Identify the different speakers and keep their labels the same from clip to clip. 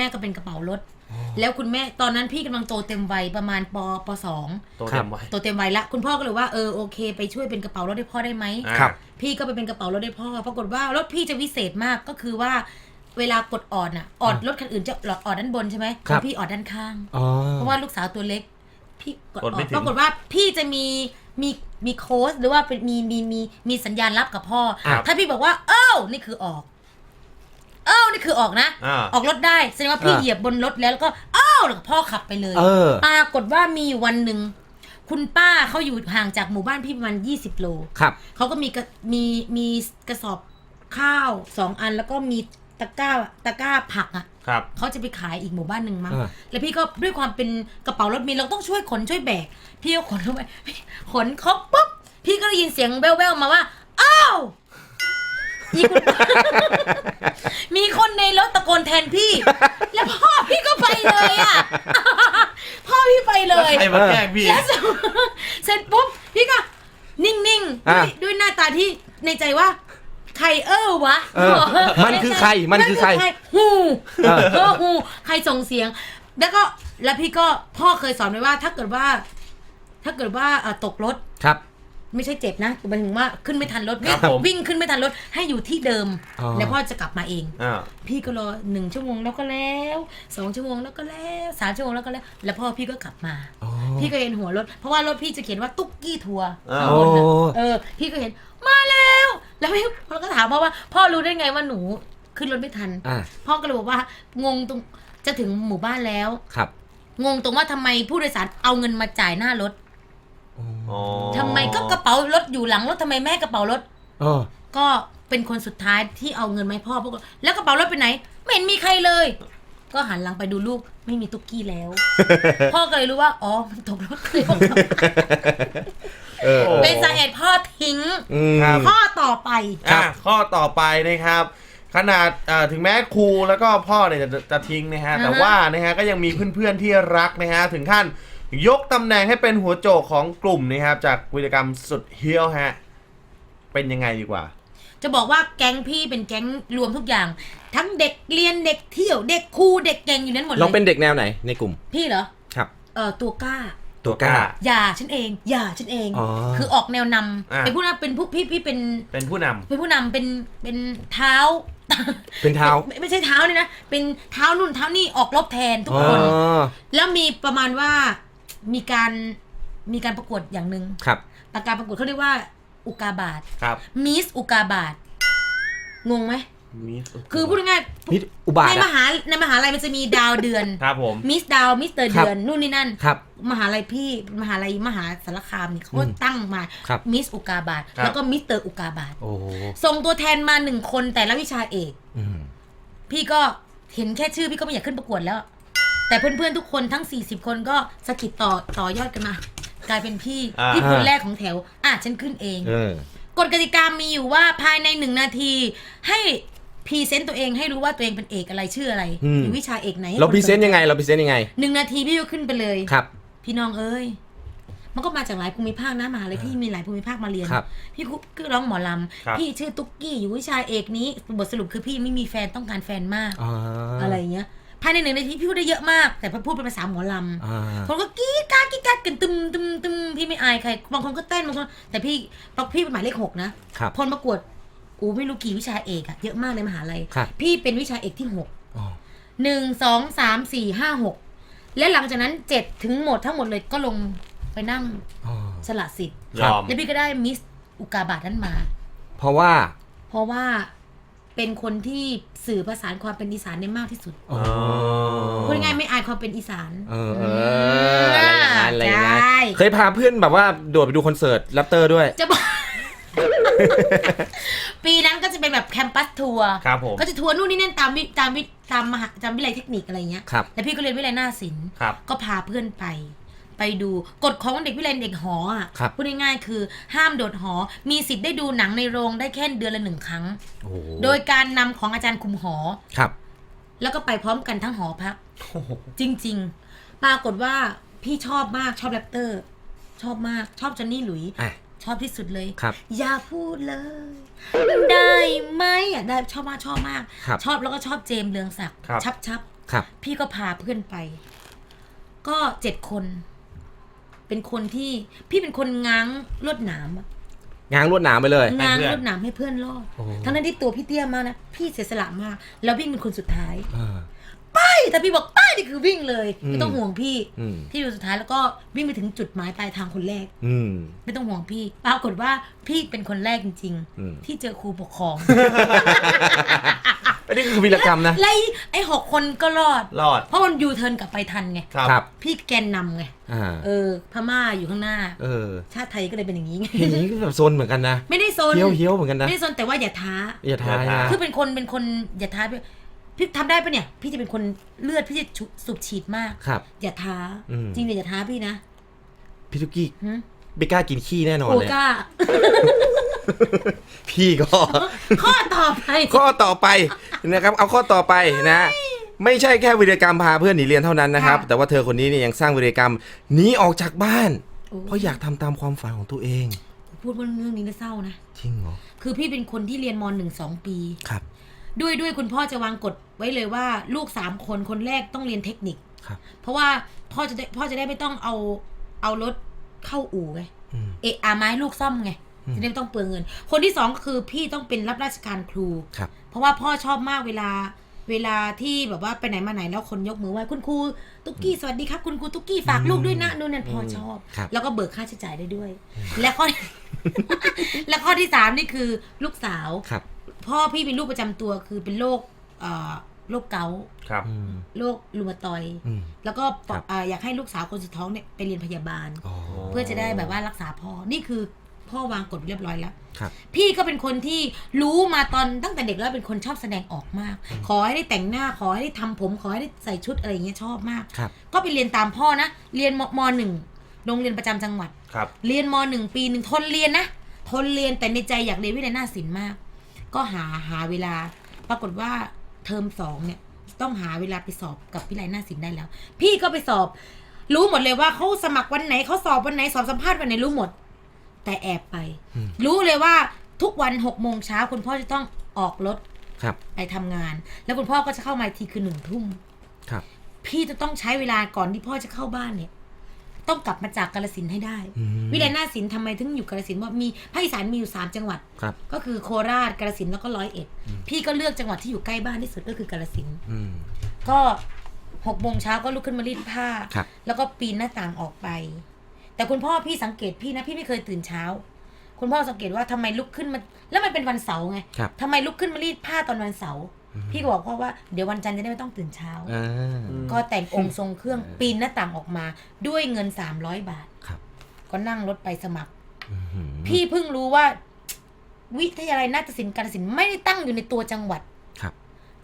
Speaker 1: แม่ก็เป็นกระเป๋ารถ แล้วคุณแม่ตอนนั้นพี่กำลังโตเต็มวัยประมาณปปสอง
Speaker 2: ตัวเต็มไว้
Speaker 1: โตเต็มวัยละคุณพ่อก็เลยว่าเออโอเค ไปช่วยเป็นกระเป๋ารถให้พ่อได้ไหม
Speaker 2: อ่า
Speaker 3: ครับ
Speaker 1: พี่ก็ไปเป็นกระเป๋ารถให้พ่อปรากฏว่ารถพี่จะวิเศษมากก็คือว่าเวลากดออดอะออดรถคันอื่นจะออดด้านบนใช่ไหม
Speaker 3: ครับ
Speaker 1: ของพี่ออดด้านข้าง
Speaker 3: อ๋อ
Speaker 1: เพราะว่าลูกสาวตัวเล็ก พี่กด
Speaker 2: กด
Speaker 1: อ
Speaker 2: ไม่
Speaker 1: อก
Speaker 2: ถึง
Speaker 1: ปรากฏว่าพี่จะมีมีมีโค้ดหรือว่าเป็นมีมีมีมีสัญญาณรับกับพ่อ
Speaker 3: ครับ
Speaker 1: ถ้าพี่บอกว่าเอ้านี่คือออกเอ้านี่คือออกนะ
Speaker 2: อ่า
Speaker 1: ออกรถได้แสดงว่าพี่
Speaker 3: อ่า
Speaker 1: เหยียบบนรถแล้วแล้วก็เอ้าแล้วก็พ่อขับไปเลย
Speaker 3: เออ
Speaker 1: ปรากฏว่ามีอยู่วันหนึ่ง คุณป้าเขาอยู่ห่างจากหมู่บ้านพี่ประมาณยี่สิบโล
Speaker 3: ครับ
Speaker 1: เขาก็มีกระมีมีกระสอบข้าวสองอันแล้วก็มีตะกร้าตะกร้าผักอะ
Speaker 2: ครับ
Speaker 1: เขาจะไปขายอีกหมู่บ้านหนึ่งมั้ง
Speaker 3: อ่า
Speaker 1: แล้วพี่ก็ด้วยความเป็นกระเป๋ารถเมีเราต้องช่วยขนช่วยแบก พี่ก็ขนเข้าไปขนครบปุ๊บพี่ก็ได้ยินเสียงแว่วๆมาว่าอ้าว อีคุณมีคนในรถตะโกนแทนพี่ แล้วพ่อพี่ก็ไปเลยอะ พ่อพี่ไปเล
Speaker 2: แล้ว
Speaker 1: ย
Speaker 2: ใครมาแกล้งพี่
Speaker 1: แล้วเสร็จเสร็จปุ๊บพี่ก็นิ่งๆด้
Speaker 3: อะ
Speaker 1: วยด้วยหน้าตาที่ในใจว่า ใครเออวะ
Speaker 3: เออมันคือใครมันคือใคร
Speaker 1: ฮู
Speaker 3: เออ
Speaker 1: เออฮูใครส่งเสียง แล้วก็แล้วพี่ก็พ่อเคยสอนไว้ว่า ถ้าเกิดว่า ถ้าเกิดว่าเอ่อตกรถ
Speaker 3: ครับ
Speaker 1: ไม่ใช่เจ็บนะหมายถึงว่าขึ้นไม่ทันรถ
Speaker 2: ครั
Speaker 1: วิ่
Speaker 2: บ
Speaker 1: ง
Speaker 2: ผม
Speaker 1: วิ่งขึ้นไม่ทันรถให้อยู่ที่เดิม
Speaker 3: อ๋อ
Speaker 1: แล้วพ่อจะกลับมาเอง
Speaker 2: อ่า
Speaker 1: พี่ก็รอหนึ่งชั่วโมงแล้วก็แล้วสองชั่วโมงแล้วก็แล้วสามชั่วโมงแล้วก็แล้ว แล้วพ่อพี่ก็กลับมา
Speaker 3: อ๋อ
Speaker 1: พี่ก็เห็นหัวรถ เพราะว่ารถพี่จะเขียนว่าตุ๊กกี้ทัวร์
Speaker 2: อ่า
Speaker 1: ข้างบนน่ะ
Speaker 3: โอ้
Speaker 1: เออ พี่ก็เห็นมาแล้ว แล้วพี่เราก็ถามพ่อว่า พ่อรู้ได้ไงว่าหนูขึ้นรถไม่ทัน
Speaker 3: อ่า
Speaker 1: พ่อก็เลยบอกว่างงตรงจะถึงหมู่บ้านแล้ว
Speaker 3: ครับ
Speaker 1: งงตรงว่าทำไมผู้โดยสารเอาเงินมาจ่ายหน้ารถ
Speaker 2: อ๋อ
Speaker 1: ทำไมก็กระเป๋ารถอยู่หลังรถทำไมแม่ให้กระเป๋ารถ
Speaker 3: อ๋อ
Speaker 1: ก็เป็นคนสุดท้ายที่เอาเงินมาให้พ่อพวกเราแล้วกระเป๋ารถไปไหน ไม่เห็นมีใครเลย ก็หันหลังไปดูลูกไม่มีตุ๊กกี้แล้ว พ่อก็เลยรู้ว่า อ๋อ มันตกรถเลย
Speaker 3: เออ
Speaker 1: เป็นสาเหตุพ่อทิ้ง
Speaker 3: อืม
Speaker 2: ครับ
Speaker 1: ข้อต่อไป
Speaker 3: ครั
Speaker 2: อะ
Speaker 3: บ
Speaker 2: ข้อต่อไปนะครับ ขนาดอ่าถึงแม้ครูแล้วก็พ่อเนี่ยจะจะทิ้งนะฮะ
Speaker 1: อ่าฮะ
Speaker 2: แต่ว่านะฮะก็ยังมีเพื่อนๆที่รักนะฮะ ถึงขั้น ยกตำแหน่งให้เป็นหัวโจกของกลุ่มนะครับ จากวิรกรรมสุดเฮี้ยวฮะ เป็นยังไงดีกว่า
Speaker 1: จะบอกว่าแก๊งพี่เป็นแก๊งรวมทุกอย่าง ทั้งเด็กเรียนเด็กเที่ยวเด็กครูเด็กเก่งอยู่นั้นหมดเล
Speaker 3: เรา
Speaker 1: ย
Speaker 3: เป็นเด็กแนวไหนในกลุ่ม
Speaker 1: พี่เหรอ
Speaker 3: ครับ
Speaker 1: เออตัวกล้า
Speaker 3: ตัวกล้า
Speaker 1: อย่าฉันเองอย่าฉันเอง
Speaker 3: อ๋อ
Speaker 1: คือออกแนวนำ
Speaker 2: อ่า
Speaker 1: เป็นผู้นำเป็นผู้พี่พี่เป็น
Speaker 2: เป็นผู้นำ
Speaker 1: เป็นผู้นำเป็นเป็นเท้า
Speaker 3: เป็นเท้า
Speaker 1: ไม่ไม่ใช่เท้าเลยนะ เป็นเท้านู่นเท้านี่ออกรบแทนทุก
Speaker 3: อ๋อ
Speaker 1: คน แล้วมีประมาณว่า มีการมีการประกวดอย่างหนึ่ง
Speaker 3: ครับ
Speaker 1: ประการประกวดเขาเรียกว่า อุกาบาต
Speaker 2: ครับ
Speaker 1: มิสอุกาบาตงงไหม
Speaker 2: มี
Speaker 1: คือพูดง่าย
Speaker 3: มิดอุบาท
Speaker 1: ในม
Speaker 3: อะ
Speaker 1: หาในมหาลัยมันจะมีดาวเดือน
Speaker 2: ครับผม
Speaker 1: มิสดาวมิสเตอร์
Speaker 3: ครับ
Speaker 1: เดือนนู่นนี่นั่น
Speaker 3: ครับ
Speaker 1: มหาลัยพี่มหาลัยมหาสารคามนี่เขาก็
Speaker 3: อืม
Speaker 1: ตั้งมา
Speaker 3: ครับ
Speaker 1: มิสอุกาบาต
Speaker 2: ครับ
Speaker 1: แล้วก็มิสเตอร์อุกาบาต
Speaker 3: โอ้โห
Speaker 1: ส่งตัวแทนมาหนึ่งคนแต่ละวิชาเอก
Speaker 3: อืม
Speaker 1: พี่ก็เห็นแค่ชื่อพี่ก็ไม่อยากขึ้นประกวดแล้ว แต่เพื่อนๆทุกคนทั้ง 40 คนก็สะกิดต่อต่อยอดกันมา กลายเป็นพี่
Speaker 2: อ่า
Speaker 1: ที่คนแรกของแถว อะฉันขึ้นเอง
Speaker 3: เออ
Speaker 1: กฎกติกามีอยู่ว่าภายในหนึ่งนาที ให้พรีเซนต์ตัวเองให้รู้ว่าตัวเองเป็นเอกอะไรชื่ออะไร
Speaker 3: อืม
Speaker 1: อยู่วิชาเอกไหนให้
Speaker 3: เรา
Speaker 1: ค
Speaker 3: พรีเซนต์ยังไงเราพรีเซนต์ยังไง
Speaker 1: หนึ่งนาทีพี่ก็ขึ้นไปเลย
Speaker 3: ครับ
Speaker 1: พี่น้องเอ้ย มันก็มาจากหลายภูมิภาคนะมหาเลยพี่มีหลายภูมิภาคมาเรียน
Speaker 3: ครับ
Speaker 1: พี่คุก็ร้องหมอล
Speaker 2: ครับำ
Speaker 1: พี่ชื่อตุ๊กกี้อยู่วิชาเอกนี้ บทสรุปคือพี่ไม่มีแฟนต้องการแฟนมาก
Speaker 3: อ่า
Speaker 1: อะไรอย่างเงี้ย ภายในหนึ่งนาทีพี่พูดได้เยอะมาก แต่พอพูดเป็นภาษาหมอลำ
Speaker 3: อ่า
Speaker 1: คนก็กรี๊ดกรารกรี๊ดกรารกันตึมตึมตึมพี่ไม่อายใครบางคนก็เต้นบางคนแต่พี่เพราะพี่เป็นหมายเลขหกนะครับ พลประกวดอูไม่รู้กี่วิชาเอกอะเยอะมากในมหาลัย
Speaker 3: ครับ
Speaker 1: พี่เป็นวิชาเอกที่หก
Speaker 3: อ๋อ
Speaker 1: หนึ่งสองสามสี่ห้าหกและหลังจากนั้นเจ็ดถึงหมดทั้งหมดเลยก็ลงไปนั่ง
Speaker 3: อ๋อ
Speaker 1: สละสิทธิ์
Speaker 2: ยอม
Speaker 1: แล้วพี่ก็ได้มิสอุกาบาตนั้นมา
Speaker 3: เพราะว่า
Speaker 1: เพราะว่า เป็นคนที่สื่อประสานความเป็นอีสานได้มากที่สุด
Speaker 3: อ๋อ
Speaker 1: พูดง่ายๆไม่อายความเป็นอีสาน
Speaker 3: เออเอออะไรอย่างนั้นอะไรอย่างนั้น
Speaker 1: ใช่
Speaker 3: เคยพาเพื่อนแบบว่าโดดไปดูคอนเสิร์ตแรปเตอร์ด้วย
Speaker 1: จะบอก ปีนั้นก็จะเป็นแบบแคมปัสทัวร์
Speaker 2: ครับผม
Speaker 1: ก็จะทัวร์นู่นนี่นั่นตามวิตามวิตามมหาตามวิทยาลัยเทคนิคอะไรเงี้ย
Speaker 3: ครับ
Speaker 1: แล้วพี่ก็เรียนวิทยาลัยหน้าศิลป์
Speaker 2: ครับ
Speaker 1: ก็พาเพื่อนไป ไปดูกฎของเด็กวิทยาลัยเด็กหออะ
Speaker 3: ครับ
Speaker 1: พูดง่ายๆคือห้ามโดดหอ มีสิทธิ์ได้ดูหนังในโรงได้แค่เดือนละหนึ่งครั้ง
Speaker 3: โอ้โห
Speaker 1: โดยการนำของอาจารย์คุมหอ
Speaker 3: ครับ
Speaker 1: แล้วก็ไปพร้อมกันทั้งหอพักจริง ๆ ปรากฏว่าพี่ชอบมากชอบแรปเตอร์ ชอบมากชอบจอนนี่หลุย
Speaker 3: อะ
Speaker 1: ชอบที่สุดเลย
Speaker 3: ครับ
Speaker 1: อย่าพูดเลย ได้ไหมอะได้ชอบมากชอบมาก
Speaker 3: ครับ
Speaker 1: ชอบแล้วก็ชอบเจมส์เรืองศักดิ์
Speaker 2: ครับ
Speaker 1: ชับชับ
Speaker 3: ครับ
Speaker 1: พี่ก็พาเพื่อนไป ก็เจ็ดคน เป็นคนที่พี่เป็นคนง้างลวดหนามอะ
Speaker 3: ง้างลวดหนามไปเลย
Speaker 1: ง้าง
Speaker 2: ให้เพื่อน
Speaker 1: ลวดหนามให้เพื่อนรอด
Speaker 3: โอ้
Speaker 1: ทั้งนั้นที่ตัวพี่เตี้ยมากนะพี่เสียสละมาก แล้ววิ่งเป็นคนสุดท้าย
Speaker 3: เออ
Speaker 1: ไปแต่พี่บอกไปนี่คือวิ่งเลย
Speaker 3: อืม
Speaker 1: ไม่ต้องห่วงพี่
Speaker 3: อืม
Speaker 1: พี่อยู่สุดท้ายแล้วก็วิ่งไปถึงจุดหมายปลายทางคนแรก
Speaker 3: อืม
Speaker 1: ไม่ต้องห่วงพี่ปรากฏว่าพี่เป็นคนแรกจริง
Speaker 3: อืม
Speaker 1: ๆ ที่เจอครูปกครอง
Speaker 3: อันนี้คือวีรกรรมนะ
Speaker 1: ไล่ไอ้หกคนก็รอด
Speaker 2: รอด
Speaker 1: เพราะมันยูเทิร์นกลับไปทันไง
Speaker 2: ครับ
Speaker 3: ครับ
Speaker 1: พี่แกนนำไง
Speaker 3: อ่า
Speaker 1: เออ พม่าอยู่ข้างหน้า
Speaker 3: เออ
Speaker 1: ชาติไทยก็เลยเป็นอย่างนี้ไง
Speaker 3: เห็นอย่างนี้ก็แบบโซนเหมือนกันนะ
Speaker 1: ไม่ได้โซน
Speaker 3: เฮี้ยวเฮี้ยวเหมือนกันนะ
Speaker 1: ไม่ได้โซนแต่ว่าอย่าท้า
Speaker 3: อย่าทาย
Speaker 2: อย่า
Speaker 3: นะ
Speaker 2: ท้า
Speaker 1: คือเป็นคนเป็นคนอย่าท้าพี่พี่ทำได้ปะเนี่ย พี่จะเป็นคนเลือดพี่จะชุสูบฉีดมาก
Speaker 3: ครับ
Speaker 1: อย่าท้า
Speaker 3: อืม
Speaker 1: จริงๆอย่าท้าพี่นะ
Speaker 3: พี่ทุกกี้
Speaker 1: หึ
Speaker 3: ไม่กล้ากินขี้แน่นอน
Speaker 1: โอ
Speaker 3: เลย
Speaker 1: ก้า
Speaker 3: พี่ก็
Speaker 1: ข้อต่อไป
Speaker 3: ข้อต่อไปนะครับ เอาข้อต่อไปนะ ไม่ใช่แค่วิรกรรมพาเพื่อนหนีเรียนเท่านั้นนะครับ
Speaker 1: ค่ะ
Speaker 3: แต่ว่าเธอคนนี้เนี่ยยังสร้างวิรกรรมหนีออกจากบ้าน
Speaker 1: โอ้
Speaker 3: เพราะอยากทำตามความฝันของตัวเอง
Speaker 1: พูดว่าเรื่องนี้น่าเศร้านะ
Speaker 3: จริงเหรอ
Speaker 1: คือพี่เป็นคนที่เรียนมหนึ่งสองปี
Speaker 3: ครับ
Speaker 1: ด้วยด้วยคุณพ่อจะวางกฎไว้เลยว่าลูกสามคนคนแรกต้องเรียนเทคนิค
Speaker 3: ครับ
Speaker 1: เพราะว่าพ่อจะได้พ่อจะได้ไม่ต้องเอาเอารถเข้าอู่ไง
Speaker 3: อืม
Speaker 1: เอะอาไม้ลูกซ่อมไง
Speaker 3: อืม
Speaker 1: จะได้ไม่ต้องเปลืองเงิน คนที่สองก็คือพี่ต้องเป็นรับราชการครู
Speaker 3: ครับ
Speaker 1: เพราะว่าพ่อชอบมากเวลาเวลาที่แบบว่าไปไหนมาไหนแล้วคนยกมือไหว้คุณครูตุ๊กกี้สวัสดีครับคุณครูตุ๊กกี้ฝากลูกด้วยนะนู่นนั่นพ่อชอบ
Speaker 3: ครับ
Speaker 1: แล้วก็เบิกค่าใช้จ่ายได้ด้วย และข้อ และข้อที่สามนี่คือลูกสาว
Speaker 3: ครับ
Speaker 1: พ่อพี่เป็นลูกประจำตัวคือเป็นโรคเอ่อโรคเกาต์
Speaker 2: ครับ
Speaker 3: อืม
Speaker 1: โรครูมาตอยด์
Speaker 3: อืม
Speaker 1: แล้วก็ปอ
Speaker 3: ครับ
Speaker 1: อ่าอยากให้ลูกสาวคนสุดท้องเนี่ยไปเรียนพยาบาล
Speaker 3: อ๋อ
Speaker 1: เพื่อจะได้แบบว่ารักษาพ่อนี่คือ พ่อวางกฎเรียบร้อยแล้ว
Speaker 3: ครับ
Speaker 1: พี่ก็เป็นคนที่รู้มาตอนตั้งแต่เด็กแล้วเป็นคนชอบแสดงออกมาก ขอให้ได้แต่งหน้าขอให้ได้ทำผม ขอให้ได้ใส่ชุดอะไรอย่างเงี้ยชอบมาก
Speaker 3: ครับ
Speaker 1: ก็ไปเรียนตามพ่อนะ เรียนมมหนึ่งโรงเรียนประจำจังหวัด
Speaker 2: ครับ
Speaker 1: เรียนมหนึ่งปีหนึ่งทนเรียนนะทนเรียนแต่ในใจอยากเรียนวิทยาหน้าศิลป์มาก ก็หาหาเวลา ปรากฏว่าเทอมสองเนี่ยต้องหาเวลาไปสอบกับวิทยาหน้าศิลป์ได้แล้ว พี่ก็ไปสอบ รู้หมดเลยว่าเขาสมัครวันไหนเขาสอบวันไหนสอบสัมภาษณ์วันไหนรู้หมด แต่แอบไป
Speaker 3: อืม
Speaker 1: รู้เลยว่าทุกวันหกโมงเช้าคุณพ่อจะต้องออกรถ
Speaker 3: ครับ
Speaker 1: ไปทำงาน แล้วคุณพ่อก็จะเข้ามาอีกทีคือหนึ่งทุ่ม
Speaker 3: ครับ
Speaker 1: พี่จะต้องใช้เวลาก่อนที่พ่อจะเข้าบ้านเนี่ย ต้องกลับมาจากกาลสินธุ์ให้ได้
Speaker 3: อืม
Speaker 1: วิทยาหน้าศิลป์ทำไมถึงอยู่กาลสินธุ์ว่ามีภาคอีสานมีอยู่สามจังหวัด
Speaker 3: ครับ
Speaker 1: ก็คือโคราชกาลสินธุ์แล้วก็ร้อยเอ็ดพี่ก็เลือกจังหวัดที่อยู่ใกล้บ้านที่สุดก็คือกาลสินธุ์
Speaker 3: อืม
Speaker 1: ก็หกโมงเช้าก็ลุกขึ้นมารีดผ้า
Speaker 3: ครับ
Speaker 1: แล้วก็ปีนหน้าต่างออกไป แต่คุณพ่อพี่สังเกตพี่นะพี่ไม่เคยตื่นเช้า คุณพ่อสังเกตว่าทำไมลุกขึ้นมาแล้วมันเป็นวันเสาร์ไง
Speaker 3: ครับ
Speaker 1: ทำไมลุกขึ้นมารีดผ้าตอนวันเสาร์พี่ก็บอกพ่อว่าเดี๋ยววันจันทร์จะได้ไม่ต้องตื่นเช้า
Speaker 3: อ่า
Speaker 1: ก็แต่งองค์ทรงเครื่องปีนหน้าต่างออกมาด้วยเงินสามร้อยบาท
Speaker 3: ครับ
Speaker 1: ก็นั่งรถไปสมัคร
Speaker 3: อื้อหือ
Speaker 1: พี่เพิ่งรู้ว่า วิทยาลัยนาฏศิลป์กาฬสินธุ์ไม่ได้ตั้งอยู่ในตัวจังหวัด
Speaker 3: ครับ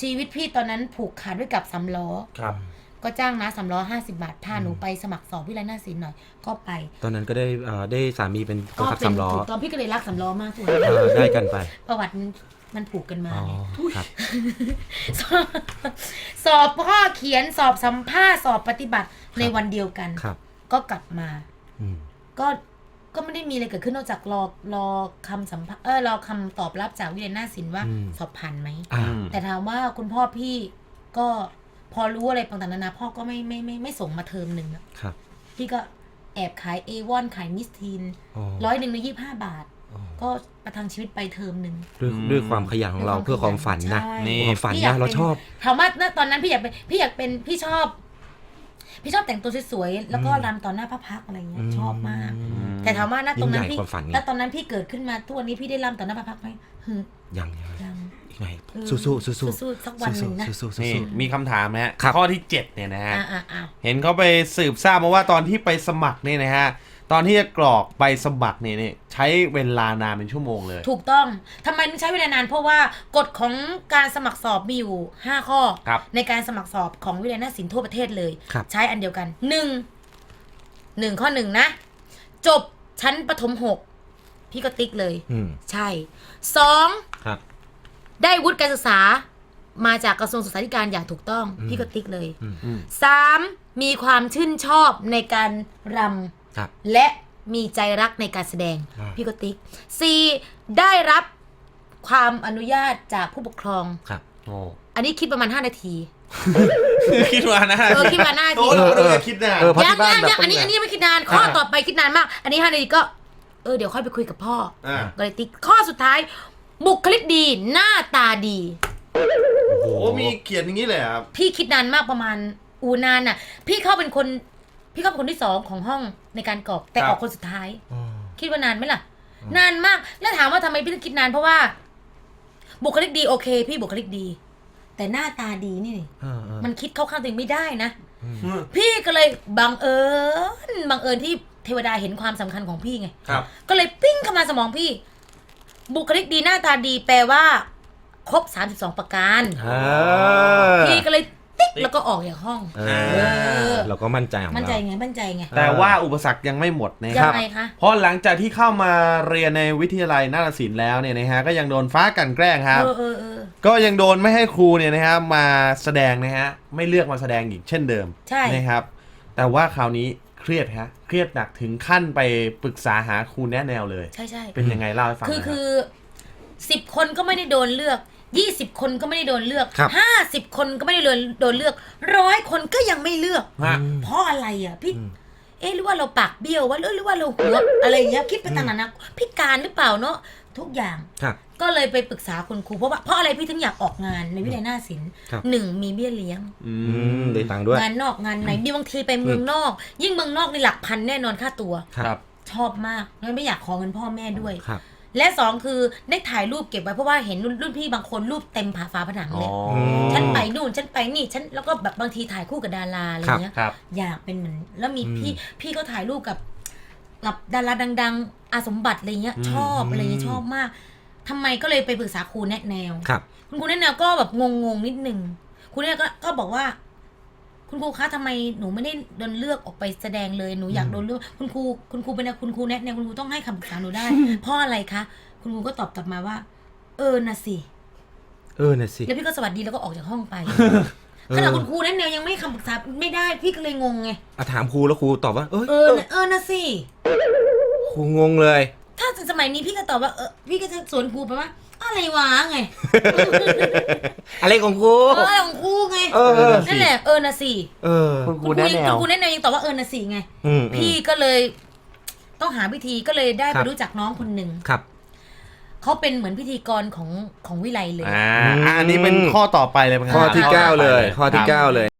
Speaker 1: ชีวิตพี่ตอนนั้นผูกขาดด้วยกับสำล้อ
Speaker 2: ครับ
Speaker 1: ก็จ้างนะสำล้อห้าสิบาทพาหนูไปสมัครสอบวิทยาลัยนาฏศิลป์หน่อย ก็ไป
Speaker 3: ตอนนั้นก็ได้เอ่อได้สามีเป็นคน
Speaker 1: ก็
Speaker 3: ขับ
Speaker 1: เป็น
Speaker 3: สามล้อ
Speaker 1: ถูกตอนพี่ก็เลยรักสำล้อมากทุก
Speaker 3: เออได้กันไป
Speaker 1: ประวัติมันมันผูกกันมา
Speaker 3: อ๋อ
Speaker 1: ไง
Speaker 3: ครับ
Speaker 1: สอบสอบข้อเขียนสอบสัมภาษณ์สอบปฏิบัติในวันเดียวกัน
Speaker 3: ครับ
Speaker 1: ก็กลับมา
Speaker 3: อืม
Speaker 1: ก็ก็ไม่ได้มีอะไรเกิดขึ้นนอกจากรอรอคำสัมภาษณ์เออรอคำตอบรับจากวิทยาลัยนาฏศิลป์ว่า
Speaker 3: อืม
Speaker 1: สอบผ่านไหม
Speaker 3: อ่า
Speaker 2: อืม
Speaker 1: แต่ถามว่าคุณพ่อพี่ก็ พอรู้อะไรต่างๆนานาพ่อก็ไม่ไม่ไม่ไม่ส่งมาเทอมหนึ่งอะ
Speaker 3: ครับ
Speaker 1: พี่ก็แอบขายเอวอนขายมิสทีน
Speaker 3: อ๋อ
Speaker 1: ร้อยหนึ่งในยี่ห้าบาท
Speaker 3: อ๋อ
Speaker 1: ก็ประทังชีวิตไปเทอมหนึ่ง
Speaker 3: ด้วยด้วยความขยันของเราเพื่อความฝันนะ
Speaker 1: ใช่
Speaker 2: นี่
Speaker 3: ความฝัน
Speaker 1: พี่อยา
Speaker 3: นะ
Speaker 1: ก
Speaker 3: เรา
Speaker 1: เป็น
Speaker 3: ชอบ
Speaker 1: ถามว่าณตอนนั้นพี่อยากเป็นพี่อยากเป็นพี่ชอบ พี่ชอบแต่งตัวสวยๆแล้วก็
Speaker 3: อืม
Speaker 1: รำต่อหน้าพระพักตร์อะไรเงี้ย
Speaker 3: อืม
Speaker 1: ชอบมาก แต่ถามว่าณตรงนั้น
Speaker 3: ยิ่งใหญ่
Speaker 1: พี่
Speaker 3: กว่าฝันไง
Speaker 1: ณตอนนั้นพี่เกิดขึ้นมาทุกวันนี้พี่ได้รำต่อหน้าพระพักตร์ไหมหึ
Speaker 3: ยังยัง
Speaker 1: ยัง
Speaker 3: อีกหน่อย
Speaker 1: เออ
Speaker 3: สู้สู้สู้สู้
Speaker 1: สู้ๆสักวันหนึ่งนะ
Speaker 3: สู้สู้สู้
Speaker 2: นี่
Speaker 3: สู้
Speaker 2: มีคำถามนะฮะ
Speaker 3: ครับ
Speaker 2: ข้อที่เจ็ดเนี่ยนะฮะ
Speaker 1: อ่าอ่าอ่า
Speaker 2: เห็นเขาไปสืบทราบมาว่าตอนที่ไปสมัครเนี่ยนะฮะ ตอนที่จะกรอกใบสมัครเนี่ยเนี่ยใช้เวลานานเป็นชั่วโมงเลย
Speaker 1: ถูกต้องทำไมถึงใช้เวลานานเพราะว่ากฎของการสมัครสอบมีอยู่ 5 ข้อ
Speaker 2: ครับ
Speaker 1: ในการสมัครสอบของวิทยาลัยนาฏศิลป์ทั่วประเทศเลย
Speaker 3: ครับ
Speaker 1: ใช้อันเดียวกันหนึ่งหนึ่งข้อหนึ่งนะ จบชั้นประถมหกพี่ก็ติ๊กเลย
Speaker 3: อืม
Speaker 1: ใช่สอง
Speaker 3: ครับ
Speaker 1: ได้วุฒิการศึกษามาจากกระทรวงศึกษาธิการอย่างถูกต้อง
Speaker 3: อืม
Speaker 1: พี่ก็ติ๊กเลย
Speaker 3: อืม
Speaker 2: อืม
Speaker 1: สามมีความชื่นชอบในการร
Speaker 3: ครับำ
Speaker 1: และมีใจรักในการแสดง
Speaker 3: อ่า
Speaker 1: พี่ก็ติ๊กสี่ได้รับความอนุญาตจากผู้ปกครอง
Speaker 3: ครับ
Speaker 2: โอ้
Speaker 1: อันนี้คิดประมาณ5นาที
Speaker 3: คิดว่านะ
Speaker 1: เออคิดว่าน่า
Speaker 2: โอ้
Speaker 1: ที
Speaker 2: เรา
Speaker 3: เออ
Speaker 2: เลยคิดนะ
Speaker 3: เออเพราะ
Speaker 1: ยัง
Speaker 3: ที่บ้าน
Speaker 1: ยัง
Speaker 3: แบบ
Speaker 1: ยังอันนี้
Speaker 3: เป็น
Speaker 1: อันนี้ไม่คิดนานข้อ
Speaker 3: อ่า
Speaker 1: ต่อไปคิดนานมาก อันนี้ห้านาทีก็เออเดี๋ยวค่อยไปคุยกับพ่อ
Speaker 2: อ่า
Speaker 1: ก็เลยติ๊กข้อสุดท้าย บุคลิกดีหน้าตาดี
Speaker 2: โอ้มีเขียนอย่างนี้เลยเหรอครับ
Speaker 1: พี่คิดนานมากประมาณอูนานน่ะ พี่เข้าเป็นคน พี่เข้าเป็นคนที่สองของห้องในการกรอกแต่
Speaker 2: ครับ
Speaker 1: ออกคนสุดท้าย คิดว่านานไหมล่ะ นานมาก แล้วถามว่าทำไมพี่ต้องคิดนานเพราะว่า บุคลิกดีโอเค พี่บุคลิกดี แต่หน้าตาดีนี่
Speaker 3: เออเออ
Speaker 1: มันคิดเข้าข้างตัวเองไม่ได้นะ
Speaker 2: อืม
Speaker 1: พี่ก็เลยบังเอิญบังเอิญที่เทวดาเห็นความสำคัญของพี่ไง
Speaker 2: ครับ
Speaker 1: ก็เลยปิ้งเข้ามาสมองพี่ บุคลิกดีหน้าตาดีแปลว่า ครบ32ประการ
Speaker 3: อ่า
Speaker 1: พี่ก็เลย ติ๊กแล้วก็ออกจากห้อง
Speaker 3: เอ
Speaker 1: เอ
Speaker 3: อ
Speaker 1: อ
Speaker 3: เราก็มั่นใจของ
Speaker 1: มั่นใจ
Speaker 3: เรา
Speaker 1: ไงมั่นใจไง
Speaker 2: แต่ว่าอุปสรรคยังไม่หมดนะ
Speaker 1: ยั
Speaker 2: ครับ
Speaker 1: งไงคะ
Speaker 2: เพราะหลังจากที่เข้ามาเรียนในวิทยาลัยนาฏศิลป์แล้วเนี่ยนะฮะก็ยังโดนฟ้ากลันแกล้งครับ
Speaker 1: เออเออเออ
Speaker 2: ก็ยังโดนไม่ให้ครูเนี่ยนะฮะมาแสดงนะฮะไม่เลือกมาแสดงอีกเช่นเดิม
Speaker 1: ใช่
Speaker 2: นะครับ แต่ว่าคราวนี้เครียดฮะเครียดหนักถึงขั้นไปปรึกษาหาครูแนะแนวเลย
Speaker 1: ใช่ใช่
Speaker 2: เป็นยังไงเล่าให้ฟังห
Speaker 1: คือ
Speaker 2: น่อย
Speaker 1: คือสิบคนก็ไม่ได้โดนเลือก ยี่สิบคนก็ไม่ได้โดนเลือก
Speaker 3: ครับ
Speaker 1: ห้าสิบคนก็ไม่ได้โดนโดนเลือกร้อยคนก็ยังไม่เลือก
Speaker 2: ฮะ
Speaker 1: เพราะอะไรอะพี่
Speaker 3: อืม
Speaker 1: เอ๊ะหรือว่าเราปากเบี้ยววะหรือหรือว่าเราหัวอะไรอย่างเงี้ยคิดไปต่างๆนะพิการหรือเปล่าเนาะทุกอย่าง
Speaker 3: ครับ
Speaker 1: ก็เลยไปปรึกษาคุณครูเพราะว่าเพราะอะไรพี่ถึงอยากออกงานในวิทยาลัยหน้าศิลป์
Speaker 3: ครับ
Speaker 1: หนึ่งมีเบี้ยเลี้ยง
Speaker 2: อื
Speaker 3: อืม
Speaker 2: ม
Speaker 3: ได้ตังค์ด้วย
Speaker 1: งานนอกงานในมีบางทีไปเมืองนอก ยิ่งเมืองนอกในหลักพันแน่นอนค่าตัว
Speaker 2: ครับ
Speaker 1: ชอบมากงั้นไม่อยากขอเงินพ่อแม่ด้วย
Speaker 3: ครับ
Speaker 1: และสองคือได้ถ่ายรูปเก็บไว้เพราะว่าเห็นรุ่นรุ่นพี่บางคนรูปเต็มผาฝาผนัง
Speaker 2: อ๋อ
Speaker 1: เลย
Speaker 3: ม
Speaker 1: ฉันไปนู่นฉันไปนี่ฉันแล้วก็แบบบางทีถ่ายคู่กับดาราอะไรเงี้ย
Speaker 2: ครับ
Speaker 1: อยากเป็นเหมือนแล้วมี
Speaker 3: อืม
Speaker 1: พี่พี่ก็ถ่ายรูปกับกับดาราดัง ๆ อาสมบัติอะไรเงี้ย
Speaker 2: อืม
Speaker 1: ชอบอะไรเงี้ยชอบมากทำไมก็เลยไปปรึกษาครูแนะแนว
Speaker 3: ครับ
Speaker 1: คุณครูแนะแนวก็แบบงงๆนิดนึงครูแนะแนวก็ก็บอกว่า คุณครูคะทำไมหนูไม่ได้โดนเลือกออกไปแสดงเลยหนูอยากโดนเลือกคุณครูคุณครูเป็นคุณครูแนะแนวคุณครูต้องให้คำปรึกษาหนูได้ เพราะอะไรคะคุณครูก็ตอบกลับมาว่า เออนะสิ
Speaker 3: เออน่ะสิ
Speaker 1: แล้วพี่ก็สวัสดีแล้วก็ออกจากห้องไป
Speaker 3: เออ
Speaker 1: ขณะคุณครูแนะแนวยังไม่ให้คำปรึกษาไม่ได้พี่ก็เลยงงไง
Speaker 3: อะถามครูแล้วครูตอบว่า เอ้ย
Speaker 1: เออนะเออนะสิ
Speaker 3: ครูงงเลย
Speaker 1: ถ้าสมัยนี้พี่ก็ตอบว่าเออพี่ก็จะสวนครูไปว่า อะไรวะไง
Speaker 3: อะไรของครู
Speaker 1: เอออะไรของครูไง
Speaker 3: เออเออ
Speaker 1: นั่นแหละเออนะสิ
Speaker 3: เออ
Speaker 2: คุณครู
Speaker 1: คุณ
Speaker 2: แนะแน
Speaker 1: คุ
Speaker 2: ว
Speaker 1: ณครูแนะแนวยังตอบว่าเออนะสิไง
Speaker 3: อืม
Speaker 1: พี่ก็เลย ต้องหาวิธีก็เลยได้
Speaker 3: ครั
Speaker 1: ไป
Speaker 3: บ
Speaker 1: รู้จักน้องคนหนึ่ง
Speaker 3: ครับ
Speaker 1: เขาเป็นเหมือนพิธีกรของของวิไลเลย
Speaker 2: อ่าอะอันนี้เป็นข้อต่อไปเลยมั้งครับ
Speaker 3: ข้อที่
Speaker 2: ต่
Speaker 3: เก้าเลย
Speaker 2: ไป
Speaker 3: ข้อที่
Speaker 2: ครับ
Speaker 3: เก้าเลย